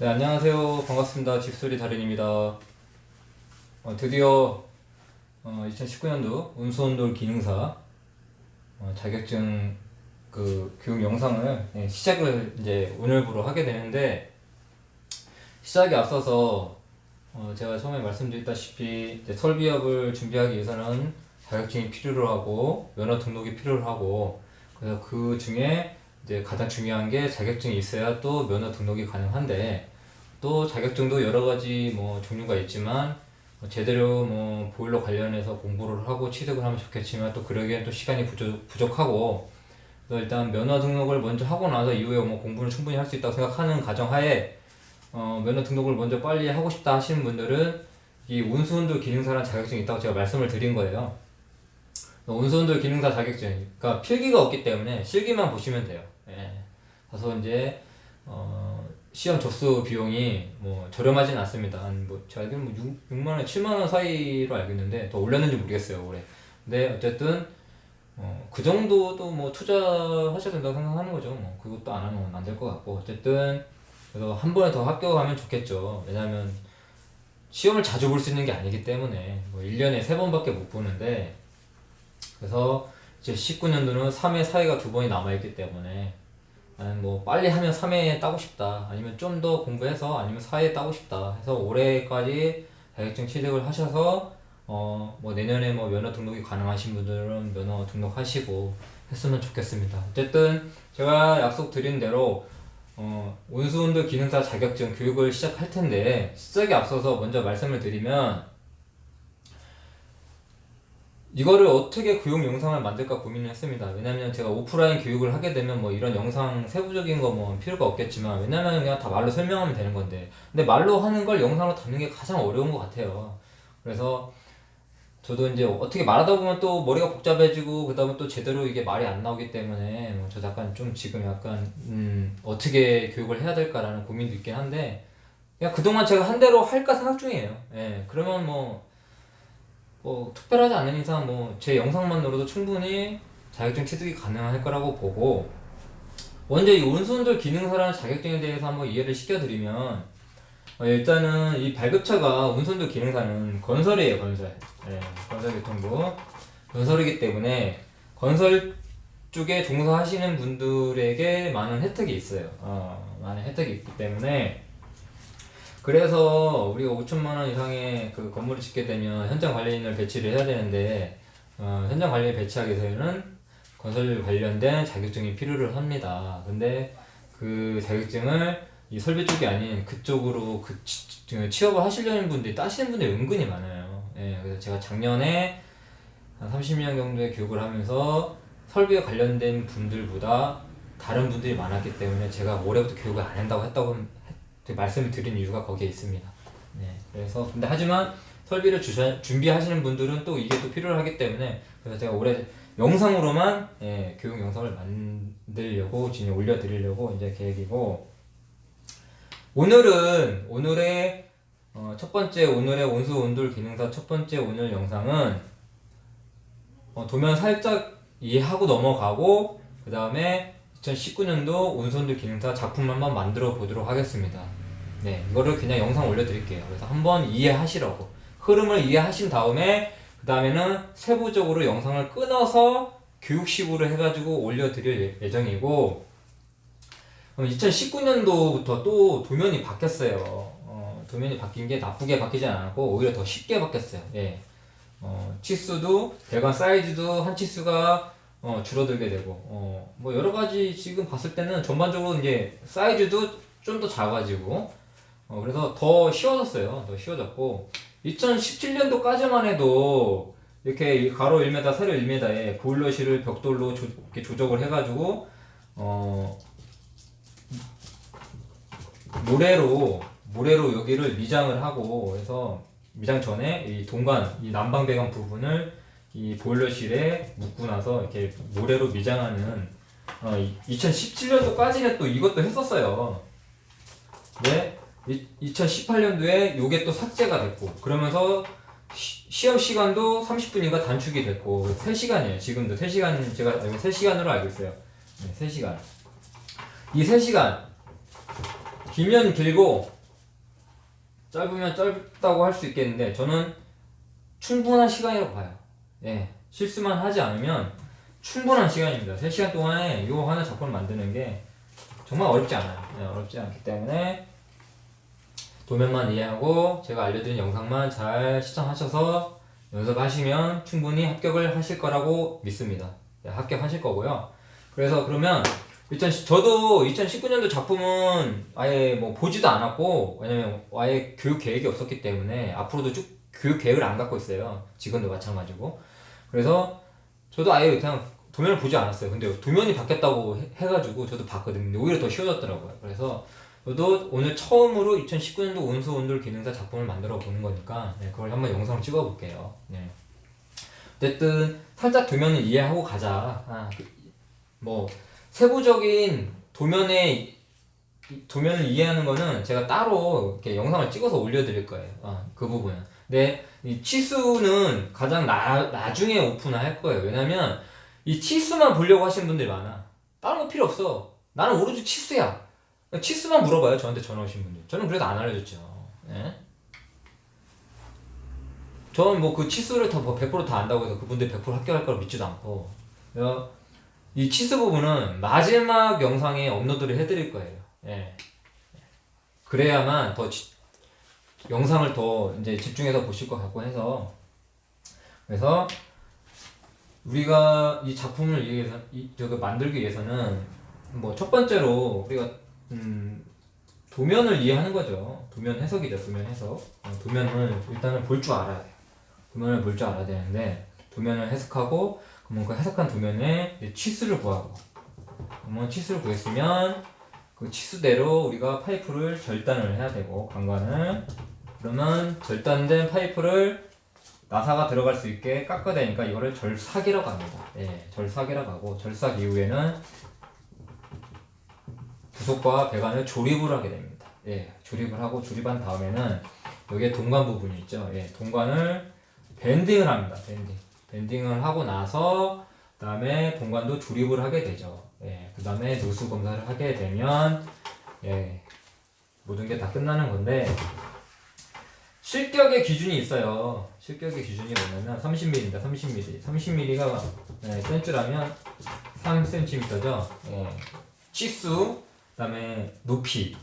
네, 안녕하세요. 반갑습니다. 집소리 달인입니다. 어, 드디어 어, 2019년도 운수원돌 기능사 어, 자격증 그 교육 영상을 예, 시작을 이제 오늘부로 하게 되는데 시작에 앞서서 어, 제가 처음에 말씀드렸다시피 설비업을 준비하기 위해서는 자격증이 필요로 하고 면허 등록이 필요로 하고 그래서 그 중에 이제 가장 중요한 게 자격증이 있어야 또 면허 등록이 가능한데 또 자격증도 여러 가지 뭐 종류가 있지만 뭐 제대로 뭐 보일러 관련해서 공부를 하고 취득을 하면 좋겠지만 또 그러기엔 또 시간이 부족, 부족하고 그래서 일단 면허 등록을 먼저 하고 나서 이후에 뭐 공부를 충분히 할 수 있다고 생각하는 가정하에 어, 면허 등록을 먼저 빨리 하고 싶다 하시는 분들은 이 운수운돌 기능사라는 자격증이 있다고 제가 말씀을 드린 거예요. 운수운돌 기능사 자격증, 그러니까 필기가 없기 때문에 실기만 보시면 돼요. 예. 그래서 이제 어, 시험 접수 비용이 뭐 저렴하진 않습니다. 한뭐 제가 알기로는 뭐 6, 6만 원, 7만 원 사이로 알고 있는데 더 올렸는지 모르겠어요 올해. 근데 어쨌든 어, 그 정도도 뭐 투자하셔야 된다고 생각하는 거죠. 뭐 그것도 안 하면 안 될 것 같고 어쨌든 그래서 한 번에 더 합격하면 좋겠죠. 왜냐하면 시험을 자주 볼 수 있는 게 아니기 때문에 뭐 1년에 3번밖에 못 보는데 그래서 이제 19년도는 3회 사회가 두 번이 남아있기 때문에 나는 뭐 빨리 하면 3회 따고 싶다. 아니면 좀 더 공부해서 아니면 4회 따고 싶다 해서 올해까지 자격증 취득을 하셔서 어 뭐 내년에 뭐 면허 등록이 가능하신 분들은 면허 등록하시고 했으면 좋겠습니다. 어쨌든 제가 약속 드린 대로 어 운수운도 기능사 자격증 교육을 시작할 텐데 시작에 앞서서 먼저 말씀을 드리면 이거를 어떻게 교육 영상을 만들까 고민을 했습니다. 왜냐면 제가 오프라인 교육을 하게 되면 뭐 이런 영상 세부적인 거 뭐 필요가 없겠지만 왜냐면 그냥 다 말로 설명하면 되는 건데 근데 말로 하는 걸 영상으로 담는 게 가장 어려운 것 같아요. 그래서 저도 이제 어떻게 말하다 보면 또 머리가 복잡해지고 그다음에 또 제대로 이게 말이 안 나오기 때문에 뭐 저 약간 좀 지금 약간 음 어떻게 교육을 해야 될까라는 고민도 있긴 한데 그냥 그동안 제가 한 대로 할까 생각 중이에요. 예. 그러면 뭐 뭐 특별하지 않은 이상 뭐 제 영상만으로도 충분히 자격증 취득이 가능할 거라고 보고 먼저 이 운수운돌 기능사라는 자격증에 대해서 한번 이해를 시켜드리면 어, 일단은 이 발급처가 운수운돌 기능사는 건설이에요 건설. 예, 건설교통부. 건설이기 때문에 건설 쪽에 종사하시는 분들에게 많은 혜택이 있어요. 어, 많은 혜택이 있기 때문에 그래서 우리가 5천만 원 이상의 그 건물을 짓게 되면 현장 관리인을 배치를 해야 되는데 어, 현장 관리인 배치하기 위해서는 건설 관련된 자격증이 필요를 합니다. 근데 그 자격증을 이 설비 쪽이 아닌 그쪽으로 그 취, 취업을 하시려는 분들이 따시는 분들이 은근히 많아요. 예, 그래서 제가 작년에 한 30년 정도의 교육을 하면서 설비에 관련된 분들보다 다른 분들이 많았기 때문에 제가 올해부터 교육을 안 한다고 했다고 그 말씀을 드린 이유가 거기에 있습니다. 네, 그래서 근데 하지만 설비를 주셔, 준비하시는 분들은 또 이게 또 필요하기 때문에 그래서 제가 올해 영상으로만 예, 교육 영상을 만들려고 지금 올려드리려고 이제 계획이고 오늘은 오늘의 어, 첫 번째 오늘의 온수 온돌 기능사 첫 번째 오늘 영상은 어, 도면 살짝 이해하고 넘어가고 그 다음에 2019년도 온선들 기능사 작품 한번 만들어 보도록 하겠습니다. 네, 이거를 그냥 영상 올려드릴게요. 그래서 한번 이해하시라고 흐름을 이해하신 다음에 그 다음에는 세부적으로 영상을 끊어서 교육식으로 해가지고 올려드릴 예- 예정이고 2019년도부터 또 도면이 바뀌었어요. 어, 도면이 바뀐 게 나쁘게 바뀌지 않았고 오히려 더 쉽게 바뀌었어요. 예. 어, 치수도 배관 사이즈도 한 치수가 어, 줄어들게 되고 어, 뭐 여러 가지 지금 봤을 때는 전반적으로 이제 사이즈도 좀 더 작아지고 어, 그래서 더 쉬워졌어요. 더 쉬워졌고 2017년도까지만 해도 이렇게 가로 1m, 세로 1m에 보일러실을 벽돌로 조, 이렇게 조적을 해가지고 어, 모래로 모래로 여기를 미장을 하고 해서 미장 전에 이 동관 이 난방 배관 부분을 이 보일러실에 묻고 나서 이렇게 모래로 미장하는 어, 2017년도까지는 또 이것도 했었어요. 네, 2018년도에 요게 또 삭제가 됐고 그러면서 시, 시험 시간도 30분인가 단축이 됐고 3시간이에요. 지금도 3시간 제가 알고 3시간으로 알고 있어요. 네, 3시간. 이 3시간 길면 길고 짧으면 짧다고 할 수 있겠는데 저는 충분한 시간이라고 봐요. 예, 실수만 하지 않으면 충분한 시간입니다. 3시간 동안에 이 하나 작품을 만드는 게 정말 어렵지 않아요. 예, 어렵지 않기 때문에 도면만 이해하고 제가 알려드린 영상만 잘 시청하셔서 연습하시면 충분히 합격을 하실 거라고 믿습니다. 예, 합격하실 거고요. 그래서 그러면 2010, 저도 2019년도 작품은 아예 뭐 보지도 않았고 왜냐면 아예 교육 계획이 없었기 때문에 앞으로도 쭉 교육 계획을 안 갖고 있어요. 지금도 마찬가지고. 그래서 저도 아예 그냥 도면을 보지 않았어요. 근데 도면이 바뀌었다고 해- 해가지고 저도 봤거든요. 근데 오히려 더 쉬워졌더라고요. 그래서 저도 오늘 처음으로 2019년도 온수 온돌 기능사 작품을 만들어 보는 거니까 네, 그걸 한번 영상을 찍어 볼게요. 네. 어쨌든 살짝 도면을 이해하고 가자. 아, 그, 뭐 세부적인 도면의 이- 도면을 이해하는 거는 제가 따로 이렇게 영상을 찍어서 올려드릴 거예요. 아, 그 부분은. 근데 이 치수는 가장 나, 나중에 오픈할 거예요. 왜냐면 이 치수만 보려고 하시는 분들이 많아. 다른 거 필요 없어. 나는 오로지 치수야. 치수만 물어봐요. 저한테 전화 오신 분들. 저는 그래도 안 알려줬죠. 예? 저는 뭐 그 치수를 다 100%다 안다고 해서 그분들 100% 합격할 걸 믿지도 않고. 이 치수 부분은 마지막 영상에 업로드를 해드릴 거예요. 예. 그래야만 더 지- 영상을 더 이제 집중해서 보실 것 같고 해서 그래서 우리가 이 작품을 위해서 이 저거 만들기 위해서는 뭐 첫 번째로 우리가 음 도면을 이해하는 거죠. 도면 해석이죠. 도면 해석. 어, 도면을 일단은 볼 줄 알아야 돼요. 도면을 볼 줄 알아야 되는데 도면을 해석하고 그러면 그 해석한 도면에 치수를 구하고 그러면 치수를 구했으면 그 치수대로 우리가 파이프를 절단을 해야 되고 관관을 그러면 절단된 파이프를 나사가 들어갈 수 있게 깎아대니까 이거를 절삭이라고 합니다. 예, 절삭이라고 하고 절삭 이후에는 부속과 배관을 조립을 하게 됩니다. 예, 조립을 하고 조립한 다음에는 여기에 동관 부분이 있죠. 예, 동관을 밴딩을 합니다. 밴딩. 밴딩을 하고 나서 그다음에 동관도 조립을 하게 되죠. 예, 그다음에 누수 검사를 하게 되면 예, 모든 게 다 끝나는 건데 실격의 기준이 있어요. 실격의 기준이 뭐냐면 30mm입니다. 30mm. 30mm가 예, 센줄하면 3cm죠. 예, 치수, 그다음에 높이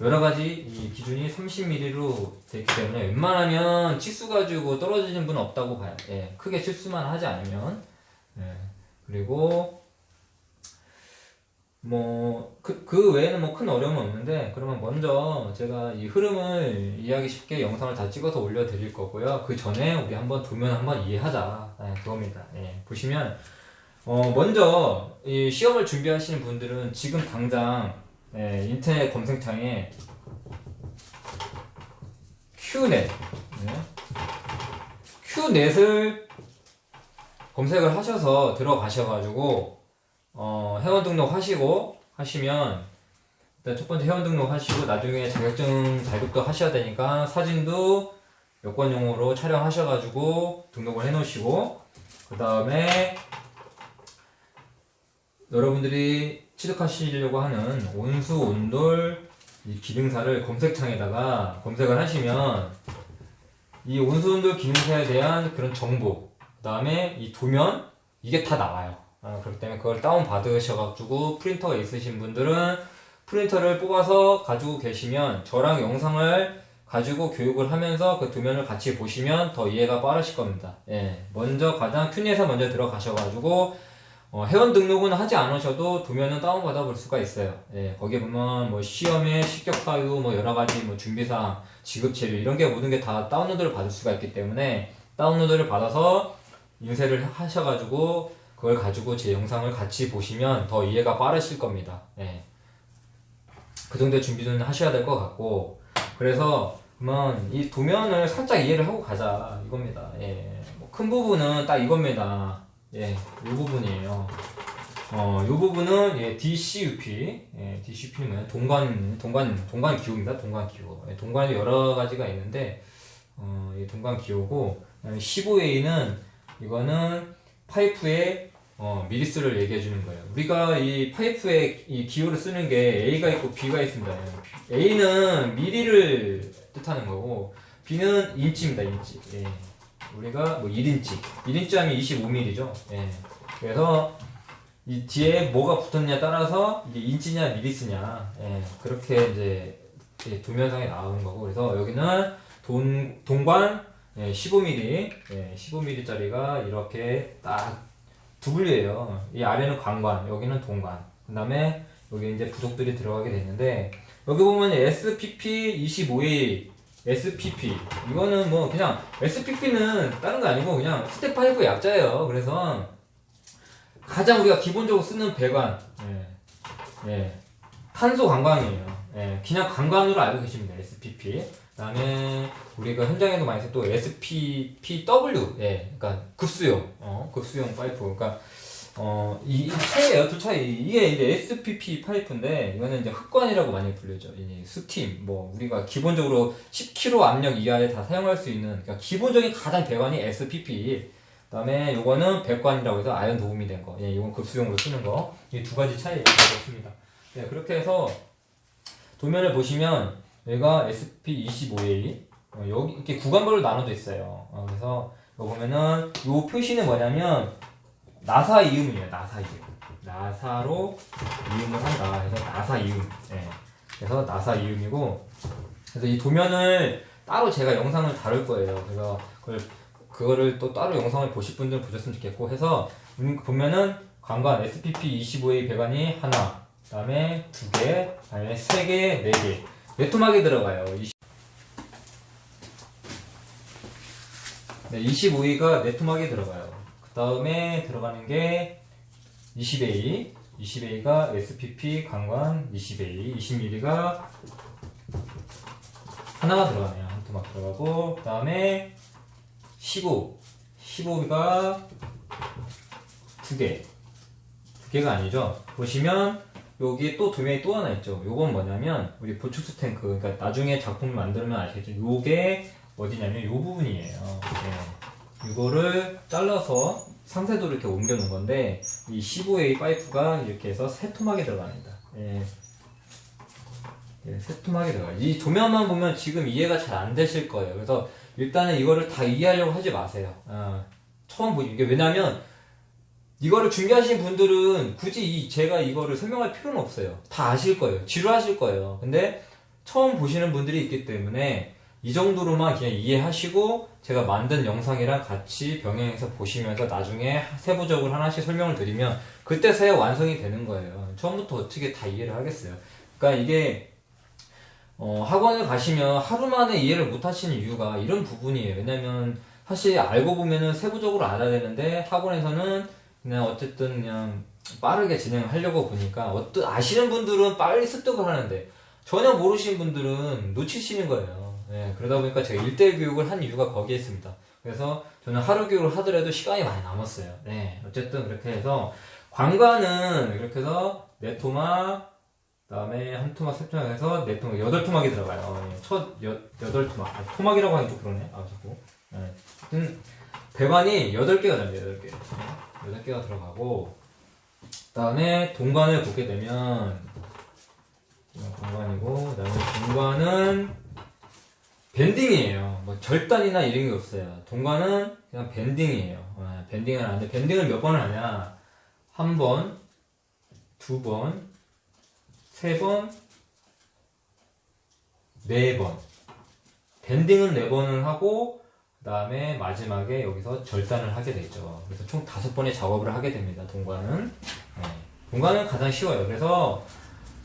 여러 가지 이 기준이 30mm로 되기 때문에 웬만하면 치수 가지고 떨어지는 분은 없다고 봐요. 예, 크게 실수만 하지 않으면 예, 그리고 뭐그 그 외에는 뭐 큰 어려움은 없는데 그러면 먼저 제가 이 흐름을 이해하기 쉽게 영상을 다 찍어서 올려 드릴 거고요. 그 전에 우리 한번 도면 한번 이해하자. 예, 그겁니다. 예, 보시면 어 먼저 이 시험을 준비하시는 분들은 지금 당장 예, 인터넷 검색창에 큐넷 네. 큐넷을 검색을 하셔서 들어가셔가지고 어, 회원 등록 하시고 하시면 일단 첫 번째 회원 등록 하시고 나중에 자격증 발급도 하셔야 되니까 사진도 여권용으로 촬영하셔가지고 등록을 해놓으시고 그 다음에 여러분들이 취득하시려고 하는 온수 온돌 이 기능사를 검색창에다가 검색을 하시면 이 온수 온돌 기능사에 대한 그런 정보 그 다음에 이 도면 이게 다 나와요. 아, 그렇기 때문에 그걸 다운 받으셔가지고 프린터가 있으신 분들은 프린터를 뽑아서 가지고 계시면 저랑 영상을 가지고 교육을 하면서 그 도면을 같이 보시면 더 이해가 빠르실 겁니다. 예, 먼저 가장 큐니에서 먼저 들어가셔가지고 어, 회원 등록은 하지 않으셔도 도면은 다운 받아 볼 수가 있어요. 예, 거기에 보면 뭐 시험에 실격 사유, 뭐 여러 가지 뭐 준비사항, 지급 체류 이런 게 모든 게 다 다운로드를 받을 수가 있기 때문에 다운로드를 받아서 인쇄를 하셔가지고 그걸 가지고 제 영상을 같이 보시면 더 이해가 빠르실 겁니다. 예. 그 정도 준비는 하셔야 될 것 같고 그래서 그러면 이 도면을 살짝 이해를 하고 가자 이겁니다. 예. 뭐 큰 부분은 딱 이겁니다. 예, 이 부분이에요. 어, 이 부분은 예, DCUP, 예, DCUP는 동관, 동관, 동관 기호입니다. 동관 기호. 예, 동관이 여러 가지가 있는데, 어, 이 동관 기호고, 15A는 이거는 파이프의 어, 미리수를 얘기해 주는 거예요. 우리가 이 파이프의 이 기호를 쓰는 게 A가 있고 B가 있습니다. A는 미리를 뜻하는 거고 B는 인치입니다. 인치. 예. 우리가 뭐 1인치. 1인치 하면 25mm죠. 예. 그래서 이 뒤에 뭐가 붙었냐 따라서 이게 인치냐 미리수냐. 예. 그렇게 이제 이 도면상에 나오는 거고 그래서 여기는 돈, 동관 예, 15mm, 예, 15mm짜리가 이렇게 딱 두 분류예요. 이 아래는 관관, 여기는 동관. 그 다음에 여기 이제 부속들이 들어가게 됐는데 여기 보면 SPP 25A SPP 이거는 뭐 그냥 SPP는 다른 거 아니고 그냥 스텝 파이프 약자예요. 그래서 가장 우리가 기본적으로 쓰는 배관, 예, 예, 탄소 관광이에요. 예, 그냥 관광으로 알고 계십니다. SPP. 그다음에 우리가 현장에도 많이 쓰또 SPPW, 예, 그러니까 급수용, 어, 급수용 파이프. 그러니까 어, 이, 이 차이예요, 두 차이. 이게 이제 SPP 파이프인데 이거는 이제 흑관이라고 많이 불리죠. 이 스팀, 뭐 우리가 기본적으로 10kg 압력 이하에 다 사용할 수 있는 그러니까 기본적인 가장 배관이 SPP. 그다음에 요거는 백관이라고 해서 아연 도움이 된 거. 예, 이건 급수용으로 쓰는 거. 이 두 가지 차이가 있습니다. 네, 그렇게 해서 도면을 보시면 여기가 SP25A 어, 여기 이렇게 구간별로 나눠져 있어요. 어, 그래서 여기 보면은 요 표시는 뭐냐면 나사 이음이에요. 나사 이음. 나사로 이음을 한다. 해서 나사 이음. 예. 그래서 나사 이음이고 그래서 이 도면을 따로 제가 영상을 다룰 거예요. 그래서 그걸 그거를 또 따로 영상을 보실 분들은 보셨으면 좋겠고 해서 음, 보면은 관관 SPP 25A 배관이 하나, 그다음에 두 개, 그다음에 세 개, 네 개. 네토막이 들어가요. 20... 네, 25A가 네토막이 들어가요. 그 다음에 들어가는 게 20A, 20A가 SPP 관관 20A, 20mm가 하나가 들어가네요. 한 토막 들어가고, 그 다음에 15, 15가 두 개, 두 개가 아니죠. 보시면 여기 또 도면이 또 하나 있죠. 요건 뭐냐면 우리 보축수 탱크, 그러니까 나중에 작품을 만들면 아시겠죠. 요게 어디냐면 요 부분이에요. 네. 이거를 잘라서 상세도를 이렇게 옮겨 놓은 건데 이 15A 파이프가 이렇게 해서 세 토막이 들어갑니다. 예. 예, 세 토막이 들어가요. 이 도면만 보면 지금 이해가 잘 안 되실 거예요. 그래서 일단은 이거를 다 이해하려고 하지 마세요. 어, 처음 보기 이게 왜냐면 이거를 준비하신 분들은 굳이 이 제가 이거를 설명할 필요는 없어요. 다 아실 거예요. 지루하실 거예요. 근데 처음 보시는 분들이 있기 때문에 이 정도로만 그냥 이해하시고 제가 만든 영상이랑 같이 병행해서 보시면서 나중에 세부적으로 하나씩 설명을 드리면 그때서야 완성이 되는 거예요. 처음부터 어떻게 다 이해를 하겠어요. 그러니까 이게 어, 학원을 가시면 하루 만에 이해를 못 하시는 이유가 이런 부분이에요. 왜냐면 사실 알고 보면은 세부적으로 알아야 되는데 학원에서는 그냥 어쨌든 그냥 빠르게 진행하려고 보니까 어떤 아시는 분들은 빨리 습득을 하는데 전혀 모르시는 분들은 놓치시는 거예요. 예, 그러다 보니까 제가 1대1 교육을 한 이유가 거기에 있습니다. 그래서 저는 하루 교육을 하더라도 시간이 많이 남았어요. 네, 어쨌든 그렇게 해서 관관은 이렇게 해서 네 토막, 그다음에 한 토막, 세 토막 해서 네 토막, 여덟 토막이 들어가요. 예, 첫 여, 여덟 토막, 아, 토막이라고 좀 그러네. 아 자꾸. 네. 하여튼 배관이 여덟 개가 됩니다. 여덟 개. 여덟 개가 들어가고 그다음에 동관을 보게 되면 동관이고 그다음에 동관은 밴딩이에요. 뭐 절단이나 이런 게 없어요. 동관은 그냥 밴딩이에요. 어, 밴딩을 하는데 밴딩을 몇 번을 하냐? 한 번, 두 번, 세 번, 네 번. 밴딩은 네 번을 하고 그 다음에 마지막에 여기서 절단을 하게 되죠. 그래서 총 다섯 번의 작업을 하게 됩니다. 동관은. 네. 동관은 가장 쉬워요. 그래서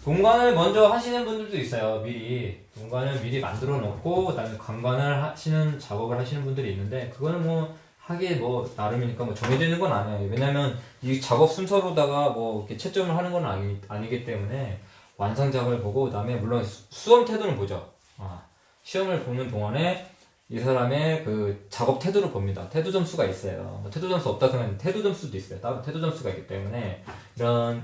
동관을 먼저 하시는 분들도 있어요. 미리 동관을 미리 만들어 놓고 그다음에 관관을 하시는 작업을 하시는 분들이 있는데 그거는 뭐 하기 뭐 나름이니까 뭐 정해져 있는 건 아니에요. 왜냐면 이 작업 순서로다가 뭐 이렇게 채점을 하는 건 아니, 아니기 때문에 완성작을 보고 그다음에 물론 수- 수험 태도는 보죠. 아, 시험을 보는 동안에 이 사람의 그 작업 태도를 봅니다. 태도 점수가 있어요. 뭐 태도 점수 없다 생각하면 태도 점수도 있어요. 따로 태도 점수가 있기 때문에 이런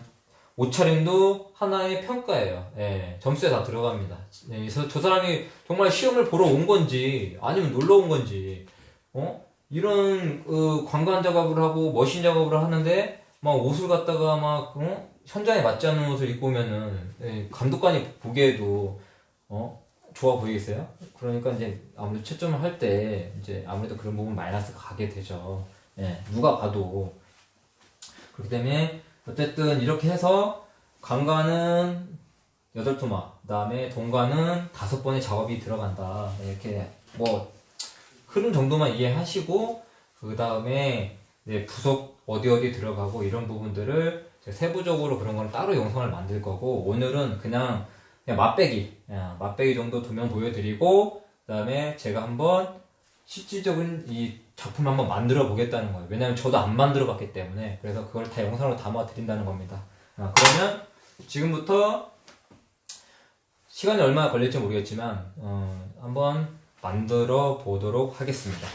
옷차림도 하나의 평가예요. 예, 점수에 다 들어갑니다. 예, 저 사람이 정말 시험을 보러 온 건지 아니면 놀러 온 건지 어 이런 어, 관관 작업을 하고 머신 작업을 하는데 막 옷을 갖다가 막 어? 현장에 맞지 않는 옷을 입고 오면은 예, 감독관이 보기에도 어 좋아 보이겠어요? 그러니까 이제 아무래도 채점을 할 때 이제 아무래도 그런 부분 마이너스가 가게 되죠. 예, 누가 봐도 그렇기 때문에 어쨌든 이렇게 해서 강가는 여덟 토마, 그다음에 동가는 다섯 번의 작업이 들어간다. 이렇게 뭐 흐름 정도만 이해하시고 그 다음에 부속 어디 어디 들어가고 이런 부분들을 세부적으로 그런 걸 따로 영상을 만들 거고 오늘은 그냥 그냥 맛배기 맛배기 정도 두면 보여드리고 그 다음에 제가 한번 실질적인 이 작품 을 한번 만들어 보겠다는 거예요. 왜냐면 저도 안 만들어 봤기 때문에 그래서 그걸 다 영상으로 담아 드린다는 겁니다. 아, 그러면 지금부터 시간이 얼마나 걸릴지 모르겠지만 어, 한번 만들어 보도록 하겠습니다.